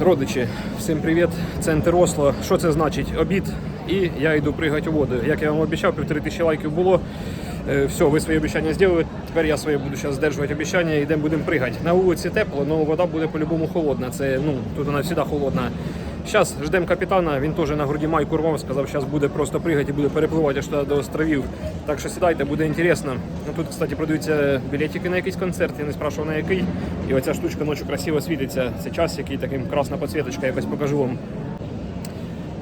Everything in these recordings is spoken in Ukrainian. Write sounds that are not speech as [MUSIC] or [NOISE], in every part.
Родичі, всім привіт! Центр Осло. Що це значить? Обід і я йду пригати у воду. Як я вам обіцяв, півтори тисячі лайків було. Е, Все, ви свої обіцяння зробили. Тепер я своє буду зараз здержувати обіцяння і йдемо будемо пригати. На вулиці тепло, але вода буде по-любому холодна. Це ну тут вона завжди холодна. Зараз ждемо капітана, він теж на груді майку рвав, сказав, зараз буде просто пригати і буде перепливати аж туди до островів. Так що сідайте, буде інтересно. Ну, Тут, кстати, продаються білетики на якийсь концерт, я не спрашував на який. І оця штучка ночі красиво світиться. Це час, який таким красна підсвіточка, якось покажу вам.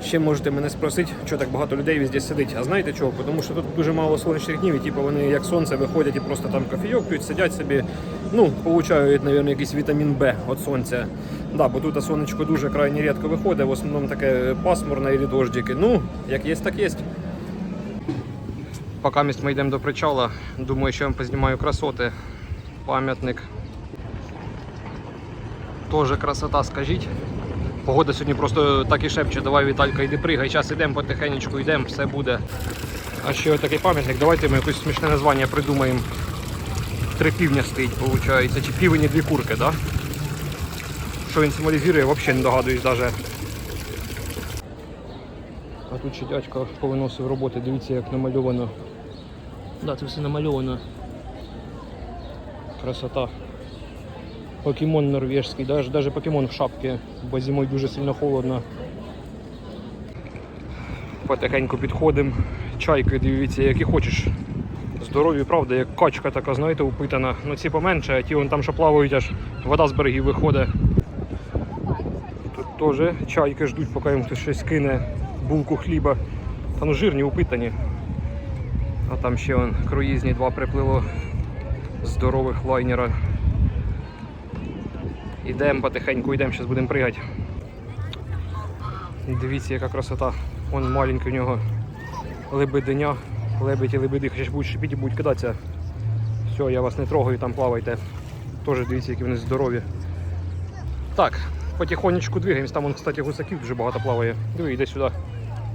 Ще можете мене спросити, що так багато людей везде сидить. А знаєте чого? Тому що тут дуже мало сонячних днів, і типу вони як сонце виходять і просто там кофійок п'ють, сидять собі. Ну, получають, мабуть, якийсь вітамін Б від сонця. Да, бо тут сонечко дуже крайне рідко виходить, в основному таке пасмурне і дождики. Ну, як є, так є. Поки ми йдемо до причала, думаю, що я вам познімаю красоти. Пам'ятник. Тоже красота, скажіть. Погода сьогодні просто так і шепче, давай Віталька, йди пригай, зараз йдемо потихенечку, йдемо, все буде. А ще такий пам'ятник, давайте ми якесь смішне названня придумаємо. Три півня стоїть, виходить. Чи півень і дві курки, да? Що він символізує, взагалі не догадуюсь навіть. А тут ще дядько повиносив роботи, дивіться як намальовано. Да, це все намальовано. Красота. Покемон норвежський, даже, даже покемон в шапці, бо зимою дуже сильно холодно. Потихеньку підходимо. Чайки, дивіться, які хочеш. Здорові, правда, як качка така, знаєте, упитана. Ну ці поменше, а ті вон там що плавають, аж вода з берегів виходить. Тут теж чайки ждуть, поки їм хтось щось кине, булку хліба. Та ну жирні, упитані. А там ще вон круїзні два приплило здорових лайнера. Ідемо потихеньку, йдемо, зараз будемо пригати. Дивіться, яка красота. Вон маленький у нього лебеденя. Лебедь і лебеди, хочеш будуть шипіти будуть кидатися. Все, я вас не трогаю, там плавайте. Теж дивіться, які вони здорові. Так, потихонечку двигаємось. Там, вон, кстати, гусаків дуже багато плаває. Диви, йде сюди.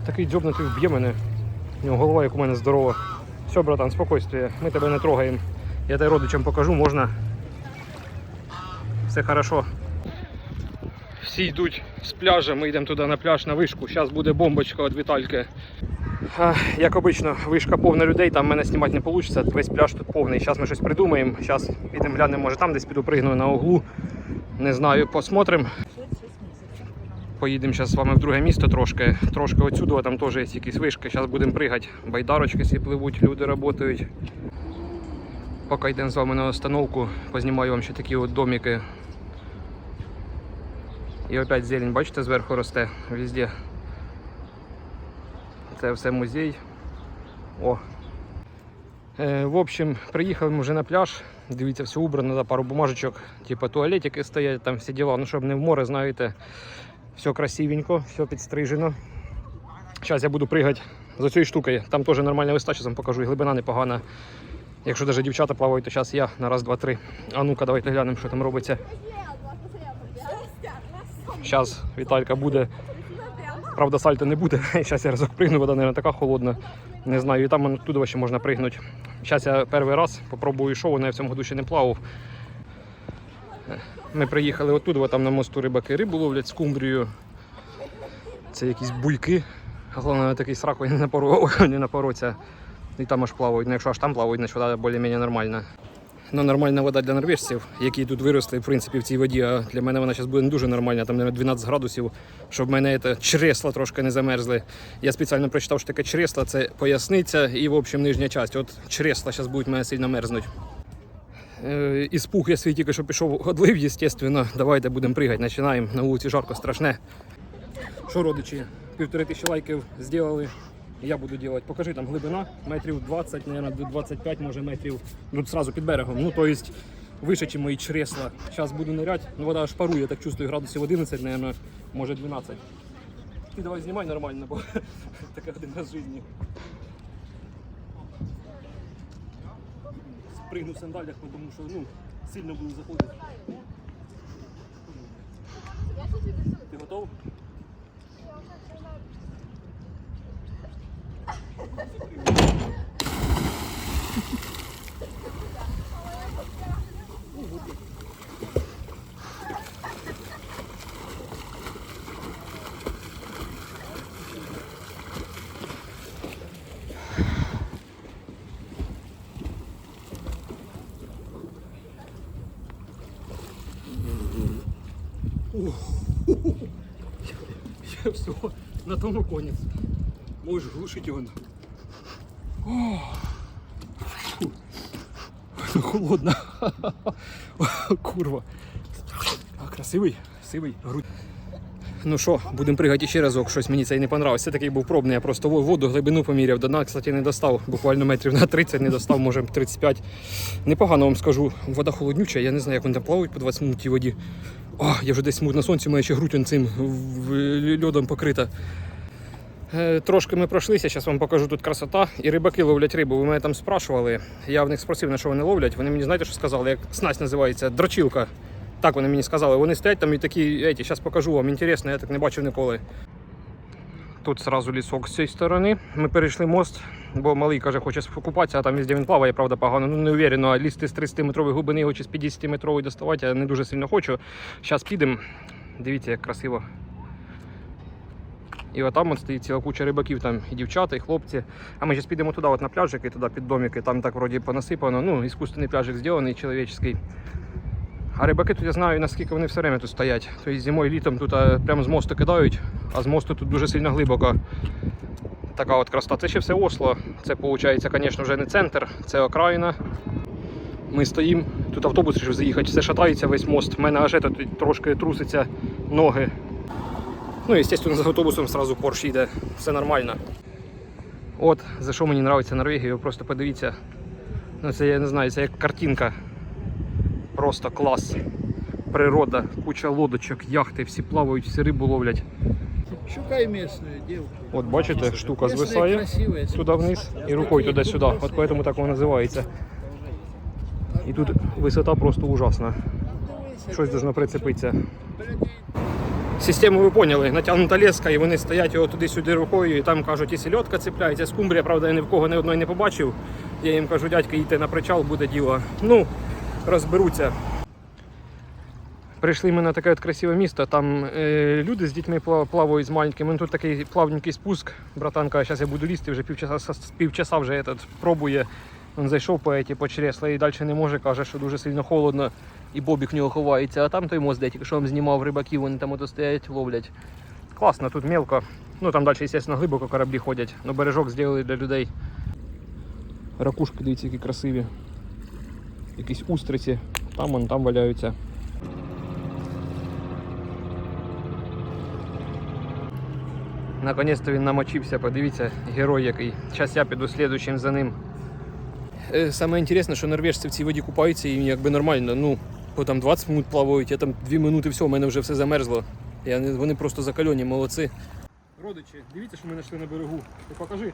Такий дзьобнутий вб'є мене. У нього голова, як у мене здорова. Все, братан, спокойствие, ми тебе не трогаємо. Я тебе родичам покажу, можна. Все хорошо. Всі йдуть з пляжа, ми йдемо туди на пляж на вишку. Зараз буде бомбочка від Вітальки. Як обично, вишка повна людей, там мене знімати не вийде, весь пляж тут повний. Зараз ми щось придумаємо. Зараз підемо глянемо, може там десь піду пригну на углу. Не знаю, посмотрим. Поїдемо зараз з вами в друге місто трошки. Трошки отсюди, там теж є якісь вишки. Зараз будемо пригати. Байдарочки всі пливуть, люди працюють. Поки йдемо з вами на остановку, познімаю вам ще такі от домики. І опять зелень, бачите, зверху росте везде. Це все музей. О. Е, в общем, приїхали вже на пляж. Дивіться, все убрано, да, пару бумажечок, типу туалетики стоять, там всі діла. Ну, щоб не в море, знаєте, все красивенько, все підстрижено. Зараз я буду пригати за цією штукою. Там теж нормальна висота, зараз вам покажу, і глибина непогана. Якщо навіть дівчата плавають, то зараз я на раз, два, три. А ну-ка, давайте глянемо, що там робиться. Зараз Віталька буде. Правда, сальто не буде. [LAUGHS] Зараз я разок пригну, вода, мабуть, така холодна. Не знаю, і там туди ще можна пригнути. Зараз я перший раз попробую шоу, але я в цьому году ще не плавав. Ми приїхали оттуда, там на мосту рибаки рибу ловлять скумбрію. Це якісь буйки. Головне, такий срак не напороться. [LAUGHS] І там аж плавають. Ну, якщо аж там плавають, значить вода більш-менш нормальна. Ну, нормальна вода для норвежців, які тут виросли, в принципі, в цій воді. А для мене вона зараз буде не дуже нормальна, там, 12 градусів, щоб в мене це, чресла трошки не замерзли. Я спеціально прочитав, що таке чресла це поясниця і, в общем, нижня частина. От чресла зараз будуть мене сильно мерзнути. Е, І спух я свій тільки що пішов одлив, звісно. Давайте будемо пригати, починаємо. На вулиці жарко страшне. Що, родичі, півтори тисячі лайків зробили. Я буду делать. Покажи там глибина, метрів 20, наверное, до 25, може метрів. Ну, сразу під берегом. Ну, то есть вище, ніж мої чресла. Зараз буду нырять. Ну, вода аж парує, я так чувствую, градусів 11, наверное, може 12. Ти давай знімай нормально, бо [LAUGHS] таке один раз в житті. Спригну в сандалях, тому що ну, сильно буду заходити. Ти готов? Я все, на тому конець. Можеш глушити його. Холодно. Курва. А, красивий, сивий, грудь. Ну що, будемо пригати ще разок, щось мені це і не понравилось. Це такий був пробний, я просто воду, глибину поміряв. До дна, кстати, не достав. Буквально метрів на 30 не достав, може 35. Непогано вам скажу. Вода холоднюча, я не знаю, як вони там плавають по 20 минут воді. О, я вже десь на сонці, моя ще грудь цим льодом покрита. Е, Трошки ми пройшлися, зараз вам покажу тут красота. І рибаки ловлять рибу. Ви мене там спрашували. Я в них спросив, на що вони ловлять. Вони мені знаєте, що сказали, як снасть називається дрочілка. Так вони мені сказали. Вони стоять там і такі, еті, зараз покажу вам, інтересно, я так не бачив ніколи. Тут сразу лісок з цієї сторони. Ми перейшли мост, бо малий каже, хоче купатися, а там везде він плаває, правда, погано. Ну не уверен, а лізти з 30-метрової глибини його чи з 50-метрової доставати, я не дуже сильно хочу. Зараз підемо. Дивіться, як красиво. І отам от стоїть ціла куча рибаків, там і дівчата, і хлопці. А ми зараз підемо туди, от на пляжик, і туди під домики, там так вроді понасипано. Ну, іскусственний пляжик зроблений, чоловічний. А рибаки тут я знаю, наскільки вони все время тут стоять. Тобто зимою літом тут прямо з мосту кидають, а з мосту тут дуже сильно глибоко. Така от красота. Це ще все Осло. Це виходить, звісно, вже не центр, це окраїна. Ми стоїмо, тут автобус вирішив заїхати, все шатається весь мост. У мене аж тут трошки труситься ноги. Ну, і, звісно, за автобусом одразу Порш йде. Все нормально. От, за що мені подобається Норвегія, просто подивіться. Ну, це я не знаю, це як картинка. Просто клас. Природа, куча лодочок, яхти, всі плавають, всі рибу ловлять. Шукай местную девку. От бачите, штука звисає туди вниз і рукою туди-сюди. От поэтому так воно називається. І тут висота просто ужасна. Щось должно прицепитися. Систему ви поняли, натягнута леска, і вони стоять його туди-сюди рукою, і там кажуть, і сільотка цепляється, скумбрія, правда, я ні в кого ні одної не побачив. Я їм кажу, дядька, їдьте на причал, буде діло. Ну, розберуться. Прийшли ми на таке от красиве місто. Там е, люди з дітьми плавають з маленькими. Ну, тут такий плавненький спуск. Братанка, зараз я буду лізти, вже півчаса, півчаса вже этот, пробує. Він зайшов по, еті, по чресла і далі не може, каже, що дуже сильно холодно. І бобік в нього ховається. А там той мост, де тільки що вам знімав рибаків, вони там ото стоять, ловлять. Класно, тут мелко. Ну там далі, звісно, глибоко кораблі ходять. Но бережок зробили для людей. Ракушки, дивіться, які красиві. Якісь устриці. Там вон, там валяються. Наконець-то він намочився, подивіться, герой який. Зараз я піду слідуючим за ним. Е, Саме інтересне, що норвежці в цій воді купаються і якби нормально. Ну, бо там 20 минут плавають, я там 2 минути все, у мене вже все замерзло. Я, вони просто закальоні, молодці. Родичі, дивіться, що ми знайшли на берегу. Ти покажи.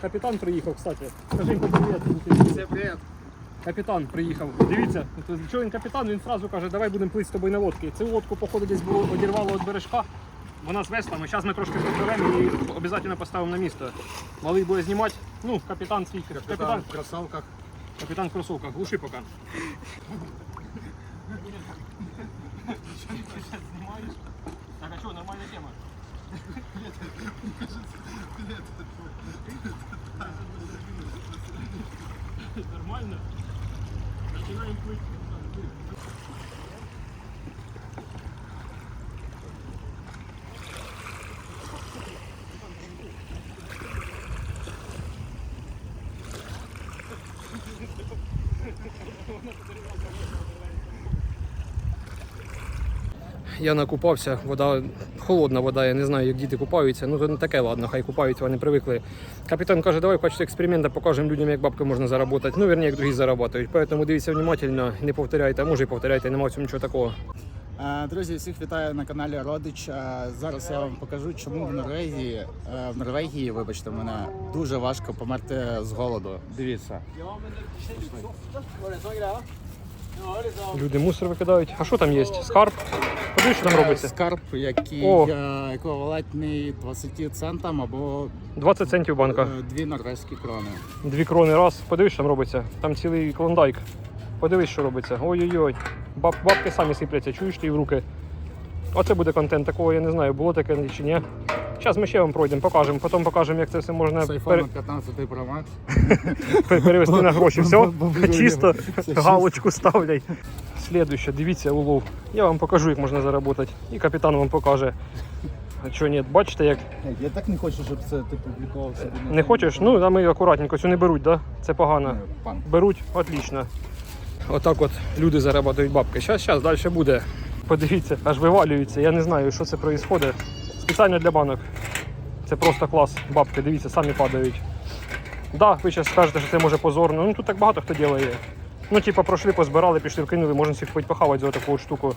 Капітан приїхав, кстати. Скажи привіт. Всем привет. Капітан приїхав. Дивіться, що він капітан, він одразу каже, давай будемо плити з тобою на лодці. Цю лодку, походу, десь було одірвало від бережка. Вона з веслами. Зараз ми трошки приберемо і обов'язково поставимо на місто. Малий буде знімати. Ну, капітан свій. Капітан, в кроссовках. капітан в кросовках. Глуши поки. Так, а що, нормальна тема? [LAUGHS] Починаємо плити. Я накупався, вода холодна вода, я не знаю, як діти купаються. Ну то не таке, ладно, хай купаються, вони привикли. Капітан каже, давай в качестві експерименту покажемо людям, як бабки можна заробити. Ну, вірні, як другі заробляють. Тому дивіться внимательно, не повторяйте, а може і повторяйте, немає в цьому нічого такого. Е, Друзі, всіх вітаю на каналі Родич. Е, Зараз я вам покажу, чому в Норвегії, е, в Норвегії, вибачте мене, дуже важко померти з голоду. Дивіться. Люди мусор викидають. А що там є? Скарб? Подивись, що там робиться. Скарб, який О. е, еквівалентний 20 центам або 20 центів банка. е, 2 норвезькі крони. Дві крони раз. Подивись, що там робиться. Там цілий клондайк. Подивись, що робиться. Ой-ой-ой. Баб, бабки самі сипляться, чуєш ти в руки. Оце буде контент, такого я не знаю, було таке чи ні. Зараз ми ще вам пройдемо, покажемо, потім покажемо, як це все можна пере- 15 Pro Max. [LAUGHS] пер- перевести на гроші. Все, чисто, галочку ставлять. Слідуще, дивіться улов. Я вам покажу, як можна заробити. І капітан вам покаже. А чого ні, бачите, як Я так не хочу, щоб це ти публікувався. не хочеш? Ну, а ми акуратненько, цю не беруть, да? Це погано. Пан. Беруть, отлично. Отак от люди заробляють бабки. Щас, щас, далі буде. Подивіться, аж вивалюються. Я не знаю, що це відбувається. Спеціально для банок. Це просто клас. Бабки, дивіться, самі падають. Да, ви зараз скажете, що це може позорно. Ну тут так багато хто робить. Ну, типа, пройшли, позбирали, пішли, вкинули, можна всіх хоч похавати за таку штуку.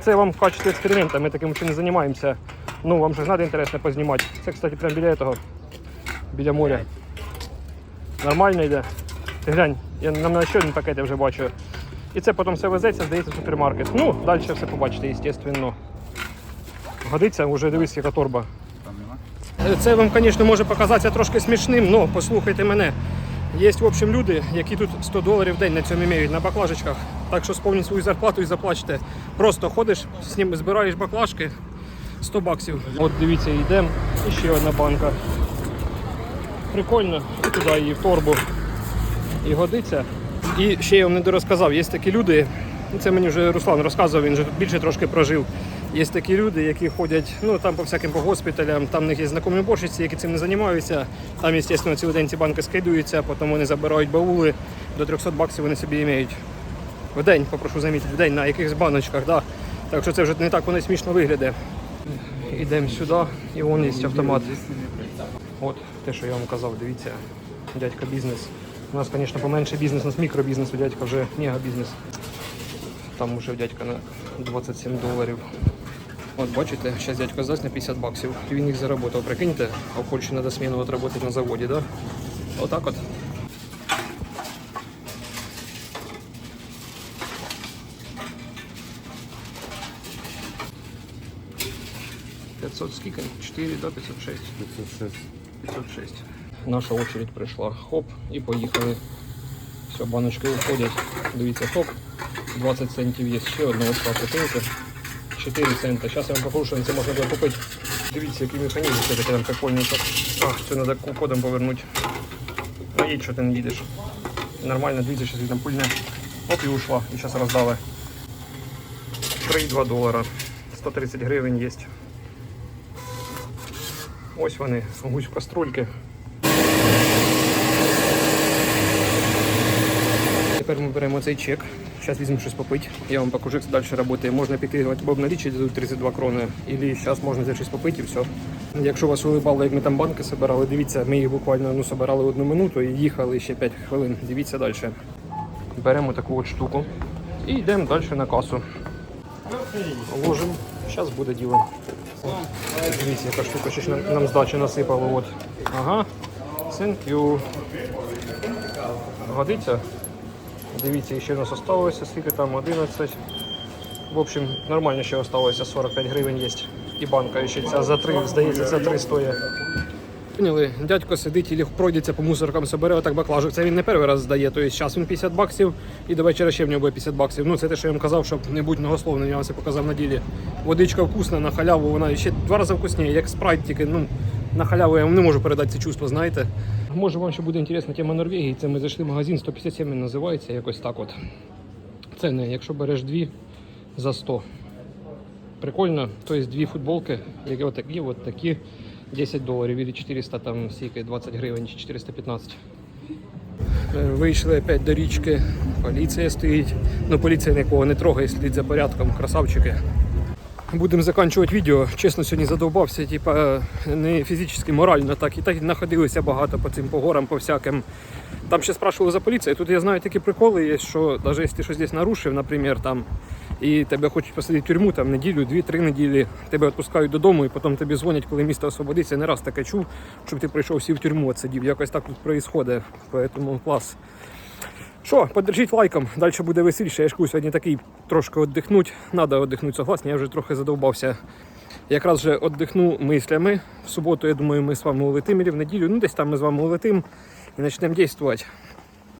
Це вам в качестві експеримента, ми таким не займаємося. Ну, вам же треба інтересно познімати. Це, кстати, прямо біля того, біля моря. Нормально йде. Ти глянь, я на ще один пакет я вже бачу. І це потім все везеться, здається, в супермаркет. Ну, далі все побачите, звісно. Годиться, вже дивись, яка торба. Це вам, звісно, може показатися трошки смішним, але послухайте мене. Є, в общем, люди, які тут 100 доларів в день на цьому мають, на баклажечках. Так що сповніть свою зарплату і заплачте. Просто ходиш, збираєш баклажки 100 баксів. От дивіться, йдемо. І ще одна банка. Прикольно. Туди її в торбу. І годиться. І ще я вам не дорозказав, є такі люди, це мені вже Руслан розказував, він вже більше трошки прожив. Є такі люди, які ходять ну, там по всяким по госпіталям, там в них є знайомі борщиці, які цим не займаються. Там, звісно, цілий день ці банки скидаються, потім вони забирають баули, до 300 баксів вони собі мають. В день, попрошу замітити, в день на якихось баночках. Да. Так що це вже не так воно смішно виглядає. Ідемо сюди, і вон є автомат. От те, що я вам казав, дивіться, дядька бізнес. У нас, звісно, поменше бізнес, у нас мікробізнес, у дядька вже мегабізнес. Там вже в дядька на 27 доларів. От бачите, зараз дядько здасть на 50 баксів. Він їх заработав. Прикиньте, а в Польщі треба зміну на заводі, да? Отак от. Пятьсот скільки? 4 до 506. 506. 506. Наша очередь прийшла. Хоп, і поїхали. Все, баночки уходять. Дивіться, хоп. 20 центів є. Ще очка прикиньте. 4 цента. Зараз я вам покажу, що це можна купити. Дивіться, який механізм все таки там прикольний. Ах, це треба кодом повернути. А їдь, що ти не їдеш. Нормально, дивіться, зараз там пульне. Оп, і ушла. І зараз роздали. 3,2 долара. 130 гривень є. Ось вони, гусь в каструльки. Тепер ми беремо цей чек. Зараз візьмемо щось попити. Я вам покажу, як далі працює. Можна піти обналічити дадуть 32 крони, або зараз можна взяти щось попити і все. Якщо вас улибало, як ми там банки збирали, дивіться, ми їх буквально ну, збирали одну минуту і їхали ще 5 хвилин. Дивіться далі. Беремо таку от штуку і йдемо далі на касу. Ложимо. Зараз буде діло. Дивіться, яка штука ж нам, нам здачі насипало. От. Ага. Thank you. Годиться. Дивіться, ще в нас залишилося, скільки там 11. В общем, нормально ще залишилося 45 гривень є. І банка ще ця за 3, здається, за 3 стоїть. Поняли, дядько сидить і пройдеться по мусоркам, собере отак баклажок. Це він не перший раз здає. Тобто зараз він 50 баксів і до вечора ще в нього буде 50 баксів. Ну це те, що я вам казав, щоб не бути многословним, я вам це показав на ділі. Водичка вкусна, на халяву, вона ще два рази вкусніше, як спрайт, тільки ну, на халяву я вам не можу передати це чувство, знаєте. Може вам ще буде інтересна тема Норвегії. Це ми зайшли в магазин 157 він називається, якось так от. Це не, якщо береш дві за 100. Прикольно, тобто дві футболки, які от такі, от такі 10 доларів і 400 там стільки 20 гривень чи 415. Е, Вийшли опять до річки, поліція стоїть. Ну поліція нікого не трогає, слідить за порядком, красавчики. Будемо закінчувати відео. Чесно, сьогодні задовбався, типа не фізично, морально, так і так находилися багато по цим по горам, по всяким. Там ще спрашивали за поліцію. Тут я знаю такі приколи є, що навіть якщо ти щось десь нарушив, наприклад, там, і тебе хочуть посадити в тюрму там неділю, дві-три неділі, тебе відпускають додому, і потім тобі дзвонять, коли місто освободиться. Не раз таке чув, щоб ти прийшов всі в тюрму отсидів. Якось так тут відбувається. Поэтому клас. Що, подержіть лайком, далі буде веселіше. Я ж сьогодні такий трошки віддихнути. Надо віддихнути, согласні, я вже трохи задовбався. Якраз вже віддихну мислями. В суботу, я думаю, ми з вами улетимо, в неділю. Ну, десь там ми з вами улетимо і почнемо дійствувати.